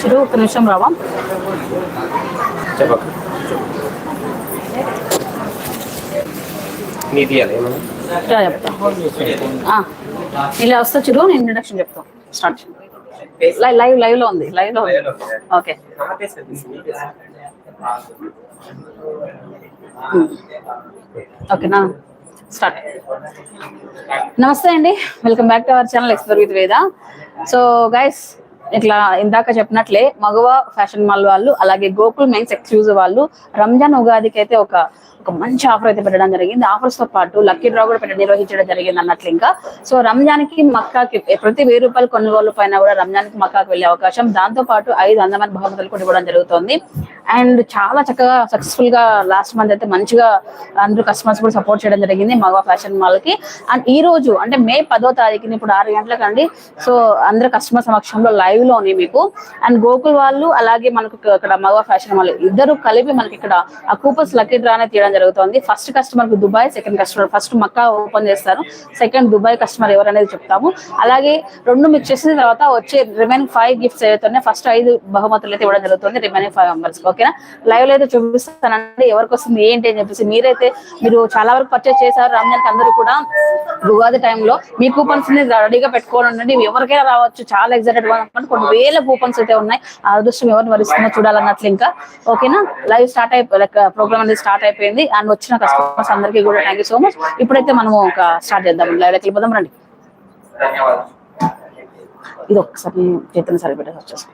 చిరు ఒక్క నిమిషం రావా? చెప్పక చెప్తా. ఇలా వస్తా చిరు నేను ఇంట్రడక్షన్ చెప్తాను స్టార్ట్ లైవ్ లైవ్ లైవ్లో ఉంది లైవ్లో ఉంది ఓకే ఓకేనా స్టార్ట్ నమస్తే అండి. Welcome back to our channel explore with Veda so guys ఇట్లా ఇందాక చెప్పినట్లే మగవ ఫ్యాషన్ మాల్ వాళ్ళు అలాగే గోకుల్ మెయిన్స్ ఎక్స్క్లూజివ్ వాళ్ళు రంజాన్ ఉగాదికి అయితే ఒక ఒక మంచి ఆఫర్ అయితే పెట్టడం జరిగింది. ఆఫర్స్తో పాటు లక్కీ డ్రా కూడా పెట్టి నిర్వహించడం జరిగింది అన్నట్లు ఇంకా. సో రంజాన్కి మక్కాకి ప్రతి వెయ్యి రూపాయలు కొనుగోలు పైన కూడా రంజాన్కి మక్కాకి వెళ్ళే అవకాశం. దాంతో పాటు ఐదు అందమైన బహుమతులు కూడా ఇవ్వడం జరుగుతుంది. అండ్ చాలా చక్కగా సక్సెస్ఫుల్గా లాస్ట్ మంత్ అయితే మంచిగా అందరూ కస్టమర్స్ కూడా సపోర్ట్ చేయడం జరిగింది మగవా ఫ్యాషన్ మాల్కి అండ్ ఈ రోజు అంటే మే పదో తారీఖుని ఇప్పుడు ఆరు గంటలకండి సో అందరు కస్టమర్ సమక్షంలో లైవ్లోని మీకు. అండ్ గోకుల్ వాళ్ళు అలాగే మనకు ఇక్కడ మగవా ఫ్యాషన్ మాల్ ఇద్దరు కలిపి మనకి ఇక్కడ ఆ కూపన్స్ లక్కీ డ్రా అనేది తీయడం జరుగుతుంది. ఫస్ట్ కస్టమర్కు Dubai second customer first Mecca open చేస్తారు. సెకండ్ దుబాయ్ కస్టమర్ ఎవరు అనేది చెప్తాము. అలాగే రెండు మీకు చేసిన తర్వాత వచ్చే రిమైనింగ్ ఫైవ్ గిఫ్ట్స్ ఏవైతే ఫస్ట్ ఐదు బహుమతులు అయితే ఇవ్వడం జరుగుతుంది రిమైనింగ్ ఫైవ్ మెంబర్స్ ఓకేనా లైవ్లో అయితే చూపిస్తానండి. ఎవరికి వస్తుంది ఏంటి అని చెప్పేసి. మీరైతే మీరు చాలా వరకు పర్చేస్ చేశారు. రంజాన్ అందరూ కూడా ఉగాది టైంలో మీ కూపన్స్ని రెడీగా పెట్టుకోవడం ఎవరికైనా రావచ్చు. చాలా ఎగ్జైటెడ్ కొన్ని వేల కూపన్స్ అయితే ఉన్నాయి. ఆ అదృష్టం ఎవరిని వరిస్తుందో చూడాలన్నట్లు ఇంకా. ఓకేనా లైవ్ స్టార్ట్ అయిపోయి ప్రోగ్రామ్ అనేది స్టార్ట్ అయిపోయింది. అండ్ వచ్చిన కస్టమర్స్ అందరికీ కూడా థ్యాంక్ యూ సో మచ్ ఇప్పుడైతే మనము ఒక స్టార్ట్ చేద్దాం. లైవ్లోకి వెళ్ళిపోదాం రండి. ధన్యవాదాలు. ఇది ఒక్కసారి చేతులు సరి పెట్టేసి వచ్చేసి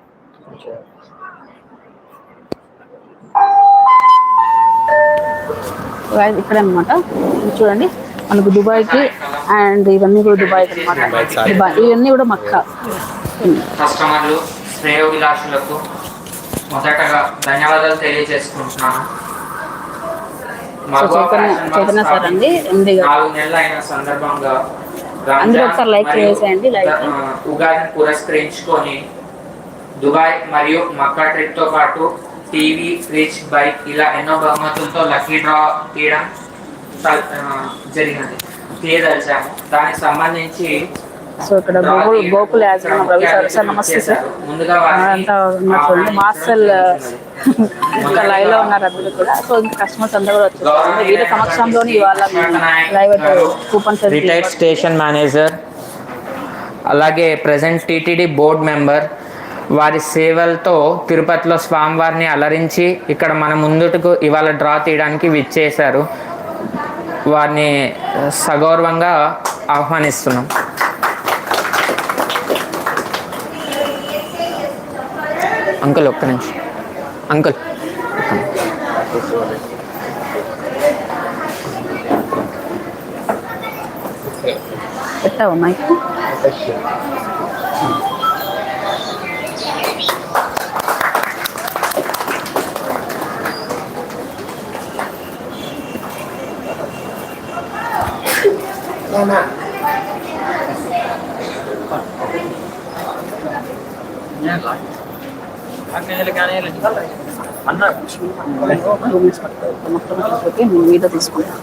ఇక్కడ అనమాట చూడండి. మనకు దుబాయ్కి అండ్ ఇవన్నీ కూడా దుబాయ్ అనమాట దుబాయ్. ఇవన్నీ కూడా మక్కా. కస్టమర్లు శ్రేయోభిలాషులకు మొదటగా ధన్యవాదాలు తెలియజేసుకుంటున్నాను. చైతన్య- సార్ అండి, సందర్భంగా అందరూ ఒకసారి లైక్ చేసేయండి, లైక్. ఉగాదిని పురస్కరించుకొని దుబాయ్ మరియు మక్కా ట్రిప్తో పాటు టీవీ ఫ్రిడ్జ్ బైక్ ఇలా ఎన్నో బహుమతులతో లక్కీ డ్రా తీయడం జరిగినది తీయదలిచాము. దానికి సంబంధించి సో ఇక్కడ Gokul Gokul as Ravi sir. Sir నమస్తే సార్. అంతా ఉన్నారు చూడండి మార్సల్ ఇంకా లైవ్లో ఉన్నారు అందరూ కూడా. సో ఇంకా కస్టమర్స్ అందరూ కూడా వచ్చేసారు వీళ్ళ సమక్షంలోని ఇవాళ live coupons retired station manager అలాగే ప్రజెంట్ టీటీడీ బోర్డ్ మెంబర్ వారి సేవలతో తిరుపతిలో స్వామివారిని అలరించి ఇక్కడ మన ముందుకు ఇవాళ డ్రా తీయడానికి విచ్చేశారు వారిని సగౌరవంగా ఆహ్వానిస్తున్నాం. అంకుల్ ఒక్క నిమిషం అంకుల్ పెట్టావు మైక్ టూ మినిట్స్ పట్టుకో మొత్తం మీద తీసుకుంటాను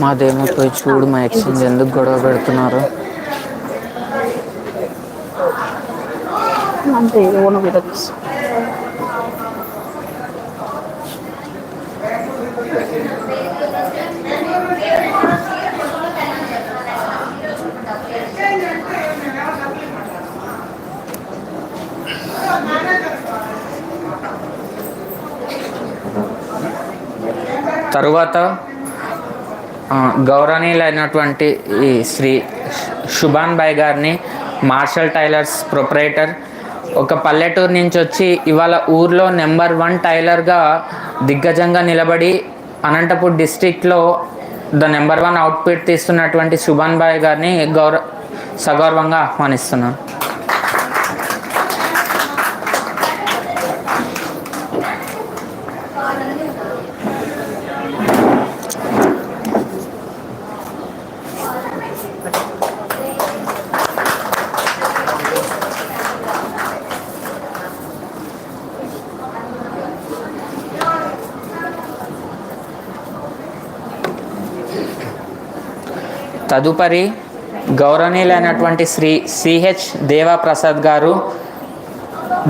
మాదేమో పోయి చూడు మా ఎక్స్చేంజ్ ఎందుకు గొడవ పెడుతున్నారు? అంతే ఓను మీద తరువాత గౌరవనీయులైనటువంటి ఈ శ్రీ శుభాన్ బాయ్ గారిని మార్షల్ టైలర్స్ ప్రొపరేటర్ ఒక పల్లెటూరు నుంచి వచ్చి ఇవాళ ఊర్లో నెంబర్ వన్ టైలర్గా దిగ్గజంగా నిలబడి అనంతపూర్ డిస్టిక్లో ద నెంబర్ వన్ అవుట్ఫిట్ తీస్తున్నటువంటి సుభాన్ బాయ్ గారిని గౌరవ సగౌరవంగా ఆహ్వానిస్తున్నాను. తదుపరి గౌరవనీయులైనటువంటి శ్రీ సిహెచ్ దేవాప్రసాద్ గారు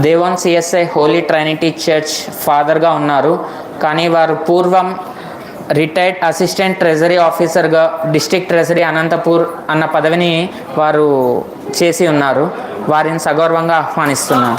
Devan CSI Holy Trinity Church ఫాదర్గా ఉన్నారు. కానీ వారు పూర్వం రిటైర్డ్ అసిస్టెంట్ ట్రెజరీ ఆఫీసర్గా డిస్టిక్ ట్రెజరీ అనంతపూర్ అన్న పదవిని వారు చేసి ఉన్నారు. వారిని సగౌరవంగా ఆహ్వానిస్తున్నాను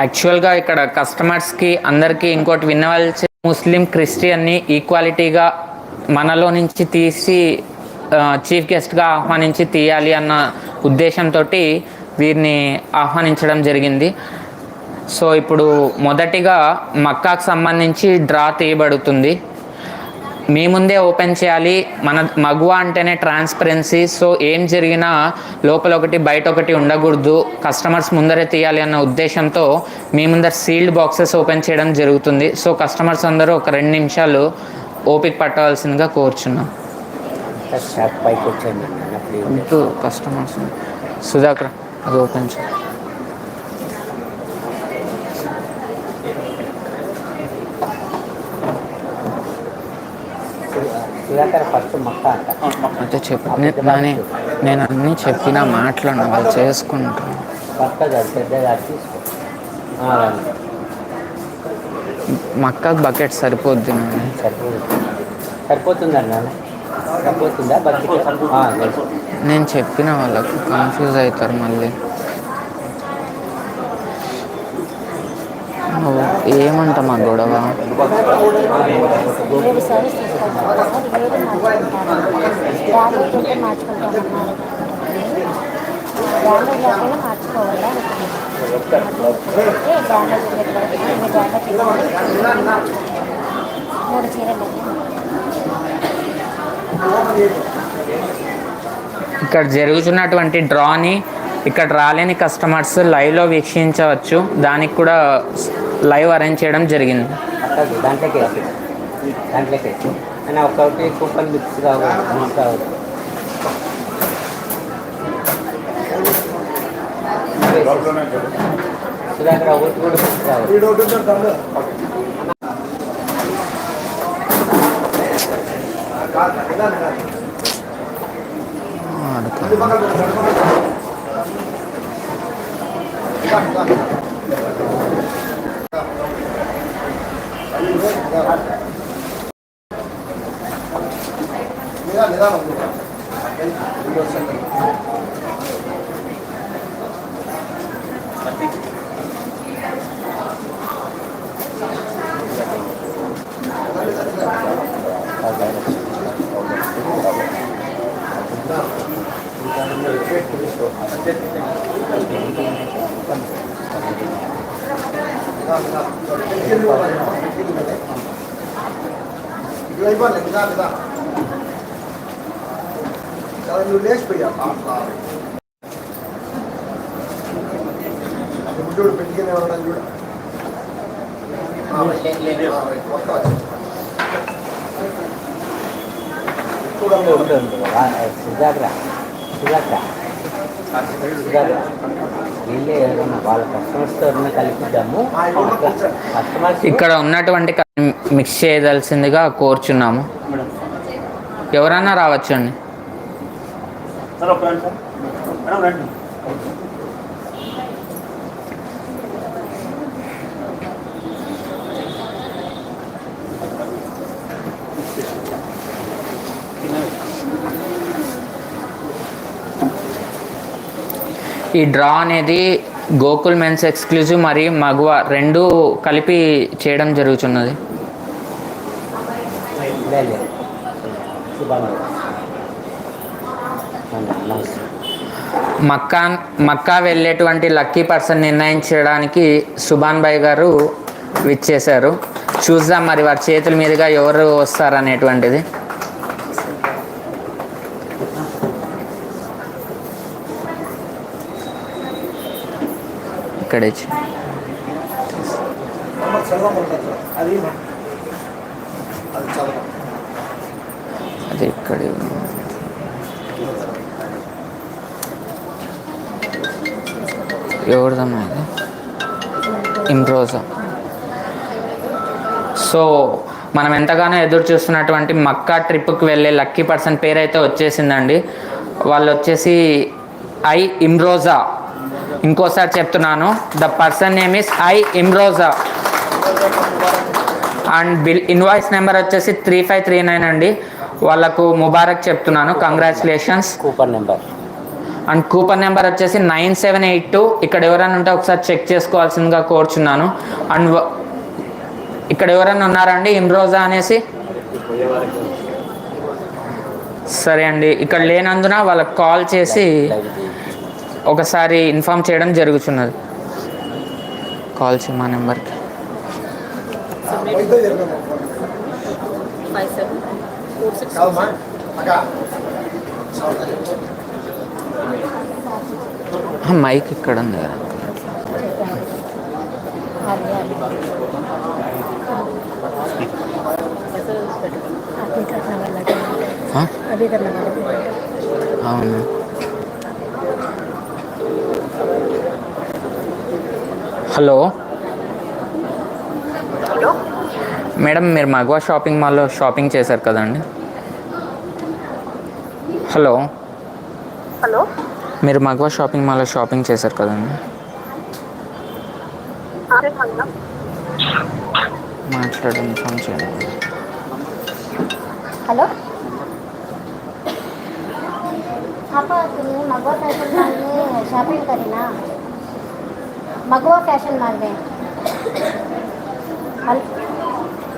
యాక్చువల్గా ఇక్కడ కస్టమర్స్కి అందరికీ ఇంకోటి వినవలసి ముస్లిం క్రిస్టియన్ని ఈక్వాలిటీగా మనలో నుంచి తీసి చీఫ్ గెస్ట్గా ఆహ్వానించి తీయాలి అన్న ఉద్దేశంతో వీరిని ఆహ్వానించడం జరిగింది. సో ఇప్పుడు మొదటిగా మక్కాకు సంబంధించి డ్రా తీయబడుతుంది. మీ ముందే ఓపెన్ చేయాలి. మన మగువ అంటేనే ట్రాన్స్పరెన్సీ సో ఏం జరిగినా లోపల ఒకటి బయట ఒకటి ఉండకూడదు. కస్టమర్స్ ముందరే తీయాలి అన్న ఉద్దేశంతో మీ ముందర సీల్డ్ బాక్సెస్ ఓపెన్ చేయడం జరుగుతుంది. సో కస్టమర్స్ అందరూ ఒక రెండు నిమిషాలు ఓపిక పట్టవలసిందిగా కోరుచున్నాం. కస్టమర్స్ సుధాకర్ అది ఓపెన్ చేయి సుధాకర్ ఫస్ట్ మొక్క అంట అయితే చెప్పు. నే- నాని నేను అన్నీ చెప్పిన మాట్లాడిన వాళ్ళు చేసుకుంటాను. మక్కకు బకెట్ సరిపోద్ది నాని. సరిపోతుంది సరిపోతుందా నాన్న సరిపోతుందా. నేను చెప్పిన వాళ్ళకు కన్ఫ్యూజ్ అవుతారు మళ్ళీ నువ్వు ఏమంట మా గొడవ ఏడు సారీస్ తీసుకుంటాను ఏడు మార్చుకుంటాను డ్యామేజ్ ఉంటే మార్చుకుంటామన్నారు డ్యామేజ్ లేకపోయినా మార్చుకోవాలా అంటే ఏమంట మా గొడవ? మూడు చీరలు ఇక్కడ జరుగుతున్నటువంటి డ్రాని ఇక్కడ రాలేని కస్టమర్స్ లైవ్లో వీక్షించవచ్చు. దానికి కూడా లైవ్ అరేంజ్ చేయడం జరిగింది. దాంట్లోకి దాంట్లోకి వేసి. అయినా ఒకటి కూపన్ మిక్స్ కావాలి. మిక్స్ కావాలి. సుధాకర్ ఒకటి కూడా మిక్స్ కావాలి. ఇవ్వాలి నిదా నిదా నువ్వు లేచిపోయా చూడు పెట్టుకునే వాళ్ళని చూడు మొత్తం వచ్చింది. ఉండు, ఇక్కడ ఉన్నటువంటి మిక్స్ చేయదలసిందిగా కోరుచున్నాము. ఎవరన్నా రావచ్చండి సార్ ఒక రండి సార్ మేడం రండి ఈ డ్రా అనేది గోకుల్ మెన్స్ ఎక్స్క్లూజివ్ మరియు మగువ రెండు కలిపి చేయడం జరుగుతున్నది మక్కా మక్కా వెళ్ళేటువంటి లక్కీ పర్సన్ నిర్ణయించడానికి సుభాన్ భాయ్ గారు విచ్చేశారు. చూద్దాం మరి వారి చేతుల మీదుగా ఎవరు వస్తారు ఇక్కడ. అది అది ఇక్కడ ఎవరిదమ్మా ఇది? ఇంప్రోజా సో మనం ఎంతగానో ఎదురు చూస్తున్నటువంటి మక్కా ట్రిప్కి వెళ్ళే లక్కీ పర్సన్ పేరు అయితే వచ్చేసిందండి. వాళ్ళు వచ్చేసి ఐ ఇమ్రోజా ఇంకోసారి చెప్తున్నాను. The person name is I Imroza and bill invoice number వచ్చేసి త్రీ ఫైవ్ త్రీ నైన్ అండి. వాళ్ళకు ముబారక్ చెప్తున్నాను. Congratulations coupon number and coupon number వచ్చేసి నైన్ సెవెన్ ఎయిట్ టూ ఇక్కడ ఎవరైనా ఉంటే ఒకసారి చెక్ చేసుకోవాల్సిందిగా కోరుచున్నాను. అండ్ ఇక్కడ ఎవరైనా ఉన్నారండి? ఇమ్రోజా అనేసి? సరే అండి. ఇక్కడ లేనందున వాళ్ళకి కాల్ చేసి ఒకసారి ఇన్ఫామ్ చేయడం జరుగుతున్నది కాల్ చేయి మా నెంబర్కి. మైక్ ఇక్కడ ఉంది కదా అవును. హలో. మేడం మీరు మగవా షాపింగ్ మాల్లో షాపింగ్ చేశారు కదండి? హలో. హలో. మీరు మగవా షాపింగ్ మాల్లో షాపింగ్ చేశారు కదండి? మాట్లాడండి ఫోన్ చేయండి. హలో. షాపింగ్ కరీనా? मगवा फैशन मॉल में हल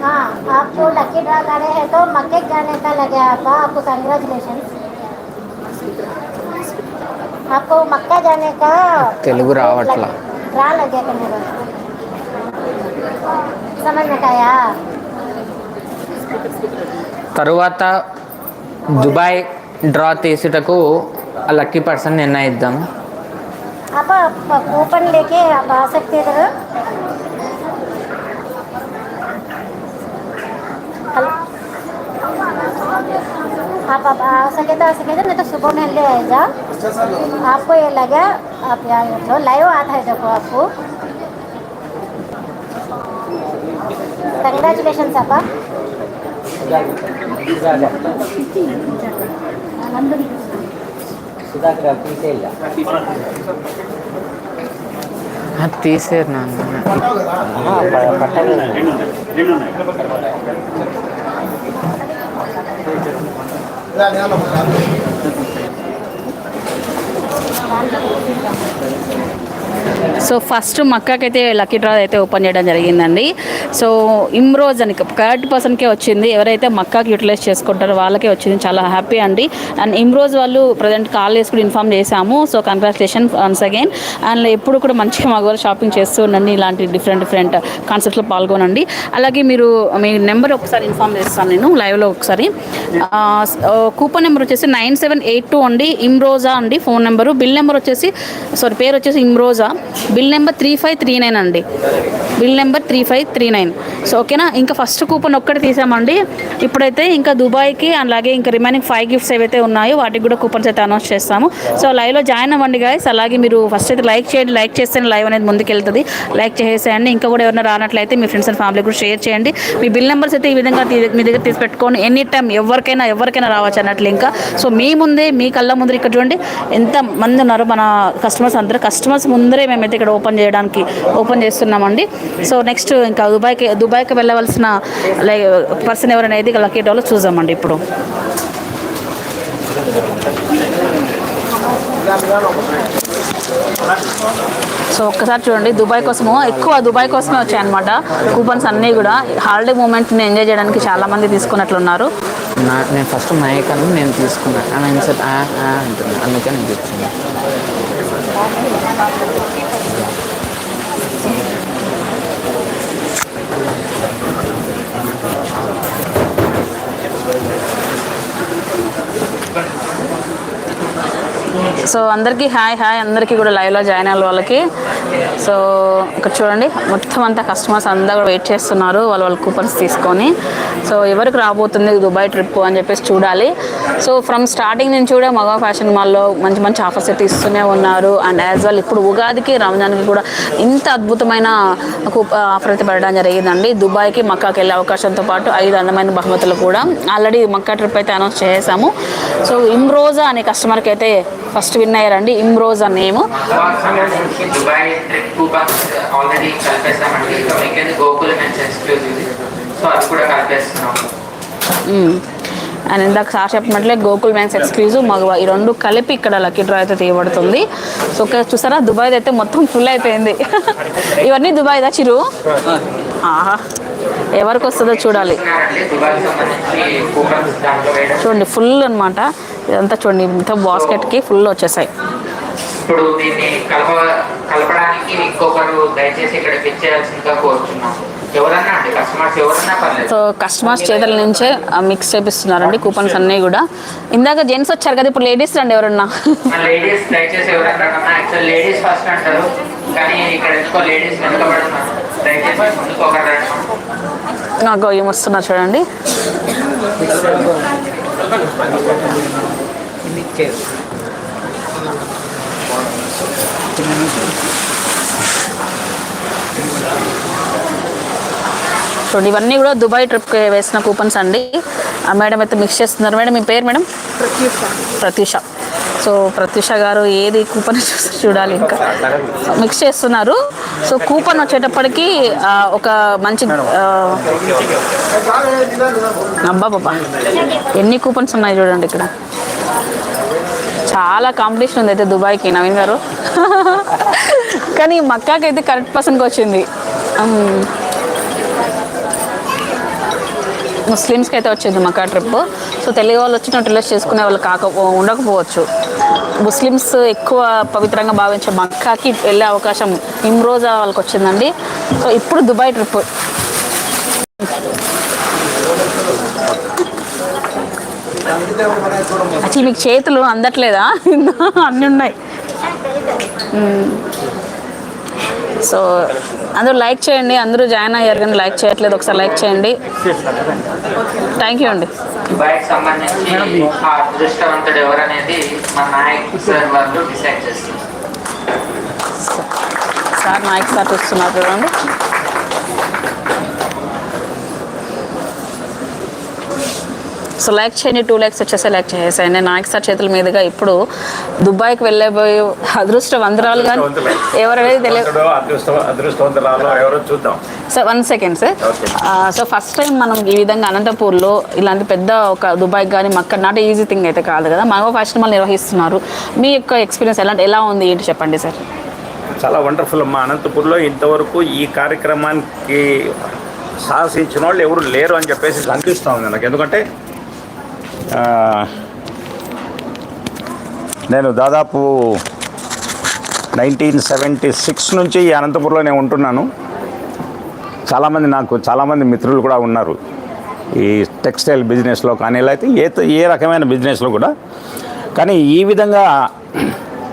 हाँ आपको लकी ड्रा करे हैं तो मक्के जाने का लगे आपका आपको कंग्रेचुलेशन आपको मक्का जाने का తెలుగు రావట్లా ड्रा लगे मेरा समझ में आया తరువాత దుబాయ్ డ్రా తీసుటకు ఆ లక్కీ పర్సన్ నిర్ణయిద్దాం आप आप कूपन लेके आप आ सकते हैं इधर। हेलो आप आप आ सके तो आ सके तो नहीं तो सुबह में ले आए जा। आपको ये लगा आप यहाँ जो लाइव आता है देखो आपको। कंग्रेचुलेशन आपा। సుధాకర్ సుధాకర్ తీసేయాల అది తీసేరు నాన్న పట్టలేదు సో ఫస్ట్ మక్కాకైతే లక్కీ డ్రా అయితే ఓపెన్ చేయడం జరిగిందండి. సో ఇమ్రోజ్ అని థర్డ్ పర్సన్కే వచ్చింది. ఎవరైతే మక్కాకి యూటిలైజ్ చేసుకుంటారో వాళ్ళకే వచ్చింది. చాలా హ్యాపీ అండి. అండ్ ఇమ్రోజ్ వాళ్ళు ప్రజెంట్ కాల్ చేసి కూడా ఇన్ఫామ్ చేశాము. So congratulation once again. And ఎప్పుడు కూడా మంచిగా మగవాళ్ళు షాపింగ్ చేస్తూ ఉండండి. ఇలాంటి డిఫరెంట్ డిఫరెంట్ కాన్సెప్ట్స్లో పాల్గొనండి. అలాగే మీరు మీ నెంబర్ ఒకసారి ఇన్ఫామ్ చేస్తాను నేను లైవ్లో ఒకసారి. కూపన్ నెంబర్ వచ్చేసి నైన్ సెవెన్ ఎయిట్ టూ అండి. ఇమ్రోజా అండి ఫోన్ నెంబరు. బిల్ నెంబర్ వచ్చేసి సారీ పేరు వచ్చేసి Imroza. Bill number three five three nine అండి. Bill number three five three nine. So ఓకేనా? ఇంకా ఫస్ట్ కూపన్ ఒక్కటి తీసామండి. ఇప్పుడైతే ఇంకా దుబాయ్కి అలాగే ఇంకా రిమైనింగ్ ఫైవ్ గిఫ్ట్స్ ఏవైతే ఉన్నాయో వాటికి కూడా కూపన్స్ అయితే అనౌన్స్ చేస్తాము. సో లైవ్లో జాయిన్ అవ్వండి గాయస్. అలాగే మీరు ఫస్ట్ అయితే లైక్ చేయండి. లైక్ చేస్తేనే లైవ్ అనేది ముందుకెళ్తుంది. లైక్ చేసేయండి. ఇంకా కూడా ఎవరైనా రానట్లయితే మీ ఫ్రెండ్స్ అండ్ ఫ్యామిలీ కూడా షేర్ చేయండి. మీ బిల్ నెంబర్స్ అయితే ఈ విధంగా తీ- మీ దగ్గర తీసి ఎనీ టైం ఎవరికైనా ఎవరికైనా రావచ్చు అన్నట్లు ఇంకా. సో మీ ముందే మీ కళ్ళ ముందర ఇక్కడ చూడండి. ఎంత మంది ఉన్నారు మన కస్టమర్స్ అందరూ. కస్టమర్స్ ముందరే మేమైతే ఇక్కడ ఓపెన్ చేయడానికి ఓపెన్ చేస్తున్నామండి. సో నెక్స్ట్ ఇంకా దుబాయ్కి దుబాయ్కి వెళ్ళవలసిన లైక్ పర్సన్ ఎవరైనా లక్కీ డోలో చూద్దామండి ఇప్పుడు. సో ఒక్కసారి చూడండి దుబాయ్ కోసము ఎక్కువ దుబాయ్ కోసమే వచ్చాయి అనమాట కూపన్స్ అన్నీ కూడా హాలిడే మూమెంట్ని ఎంజాయ్ చేయడానికి చాలామంది తీసుకున్నట్లున్నారు. నేను ఫస్ట్ నాయకను నేను తీసుకున్నాను అని అంటున్నాను అందుకే నేను తీసుకున్నాను సో అందరికీ హాయ్ హాయ్. అందరికీ కూడా లైవ్లో జాయిన్ అయ్యే వాళ్ళకి. సో ఇక్కడ చూడండి మొత్తం అంతా కస్టమర్స్ అందరూ కూడా వెయిట్ చేస్తున్నారు. వాళ్ళ వాళ్ళ కూపన్స్ తీసుకొని. సో ఎవరికి రాబోతుంది దుబాయ్ ట్రిప్ అని చెప్పేసి చూడాలి. సో ఫ్రమ్ స్టార్టింగ్ నుంచి కూడా మగ ఫ్యాషన్ మాల్లో మంచి మంచి ఆఫర్స్ అయితే ఇస్తూనే ఉన్నారు. అండ్ యాజ్ వెల్ ఇప్పుడు ఉగాదికి రంజాన్కి కూడా ఇంత అద్భుతమైన ఆఫర్ అయితే పెట్టడం జరిగిందండి. దుబాయ్కి మక్కాకి వెళ్ళే అవకాశంతో పాటు ఐదు అందమైన బహుమతులు కూడా ఆల్రెడీ మక్కా ట్రిప్ అయితే అనౌన్స్ చేసాము. సో ఇమ్రోజా అనే కస్టమర్కి అయితే ఫస్ట్ విన్ అయ్యారండి. ఇమ్రోజా name. Dubai trip coupons already exclusive so అది కూడా కలిపేస్తున్నాం అండ్ ఇందాక సార్ చెప్పినట్లే గోకుల్ మ్యాన్స్ ఎక్స్క్లూజివ్ మగవా. ఈ రెండు కలిపి ఇక్కడ లక్కీ డ్రా అయితే తీయబడుతుంది. సో ఇక్కడ చూసారా? దుబాయ్ అయితే మొత్తం ఫుల్ అయిపోయింది. ఇవన్నీ దుబాయ్ దా చిరు? ఆహా. ఎవరికి వస్తుందో చూడాలి. చూడండి ఫుల్ అనమాట ఇదంతా చూడండి ఇంత బాస్కెట్కి ఫుల్ వచ్చేసాయి. ఇప్పుడు దీన్ని కలప కలపడానికి ఇంకొకరు దయచేసి ఇక్కడ పిచ్చేయాల్సిందిగా చేయాల్సిందిగా సో కస్టమర్స్ చేతుల నుంచే మిక్స్ చేపిస్తున్నారండి కూపన్స్ అన్నీ కూడా. ఇందాక జెంట్స్ వచ్చారు కదా ఇప్పుడు లేడీస్ రండి ఎవరన్నా. లేడీస్ దయచేసి ఎవరన్నా యాక్చువల్ లేడీస్ ఫస్ట్ అంటారు. కానీ ఇక్కడ ఎందుకో లేడీస్ వెనుకబడుతున్నారు. దయచేసి ముందుకు ఒకరు రండి నాకు ఏం వస్తున్నారు చూడండి ఇవన్నీ కూడా దుబాయ్ ట్రిప్కి వేసిన కూపన్స్ అండి. ఆ మేడం అయితే మిక్స్ చేస్తున్నారు. మేడం మీ పేరు మేడం? ప్రత్యూష. సో ప్రత్యూష గారు ఏది కూపన్ చూసి చూడాలి ఇంకా. మిక్స్ చేస్తున్నారు. సో కూపన్ వచ్చేటప్పటికి ఒక మంచి అబ్బా బాబా. ఎన్ని కూపన్స్ ఉన్నాయి చూడండి ఇక్కడ. చాలా కాంపిటీషన్ ఉంది అయితే దుబాయ్కి నవీన్ గారు. కానీ మక్కాకి అయితే కరెక్ట్ పర్సన్కి వచ్చింది. ముస్లిమ్స్కి అయితే వచ్చింది మక్కా ట్రిప్. సో తెలుగు వాళ్ళు వచ్చినట్టు రిలేస్ చేసుకునే వాళ్ళు కాకపో ఉండకపోవచ్చు. ముస్లిమ్స్ ఎక్కువ పవిత్రంగా భావించే మక్కాకి వెళ్ళే అవకాశం ఇమ్రోజా వాళ్ళకి వచ్చిందండి. సో ఇప్పుడు దుబాయ్ ట్రిప్. అసలు మీకు చేతులు అందట్లేదా? అన్నీ ఉన్నాయి. సో అందరూ లైక్ చేయండి అందరూ జాయిన్ అయ్యారు కానీ లైక్ చేయట్లేదు. ఒకసారి లైక్ చేయండి. థ్యాంక్ యూ అండి. దుబాయ్కి సంబంధించి ఆ అదృష్టవంతుడు ఎవరనేది మా నాయక్ సార్ వాళ్ళు డిసైడ్ చేస్తారు సార్ నాయక్ సార్ చూస్తున్నారు చూడండి. సో లైక్ చేయండి టూ ల్యాక్స్ వచ్చేసి లైక్ చేసేయండి నాయక్ సార్ చేతుల మీదుగా ఇప్పుడు దుబాయ్కి వెళ్ళబోయే అదృష్టవంతరాలు కానీ ఎవరనేది తెలియదు sir one second sir. So first time మనం ఈ విధంగా అనంతపూర్లో ఇలాంటి పెద్ద ఒక దుబాయ్ కానీ మక్క నాట్ ఈజీ థింగ్ అయితే కాదు కదా. మగ ఫ్యాషన్ వాళ్ళు నిర్వహిస్తున్నారు. మీ యొక్క ఎక్స్పీరియన్స్ ఎలా ఎలా ఉంది ఏంటి చెప్పండి సార్ చాలా వండర్ఫుల్ అమ్మా. అనంతపూర్లో ఇంతవరకు ఈ కార్యక్రమానికి సాహసించిన వాళ్ళు ఎవరు లేరు అని చెప్పేసి అనిపిస్తూ ఉంది నాకు. ఎందుకంటే నేను దాదాపు నైన్టీన్ సెవెంటీ సిక్స్ నుంచి ఈ అనంతపురంలోనే ఉంటున్నాను. చాలామంది నాకు చాలామంది మిత్రులు కూడా ఉన్నారు ఈ టెక్స్టైల్ బిజినెస్లో కానీ లేకపోతే అయితే ఏ ఏ రకమైన బిజినెస్లో కూడా. కానీ ఈ విధంగా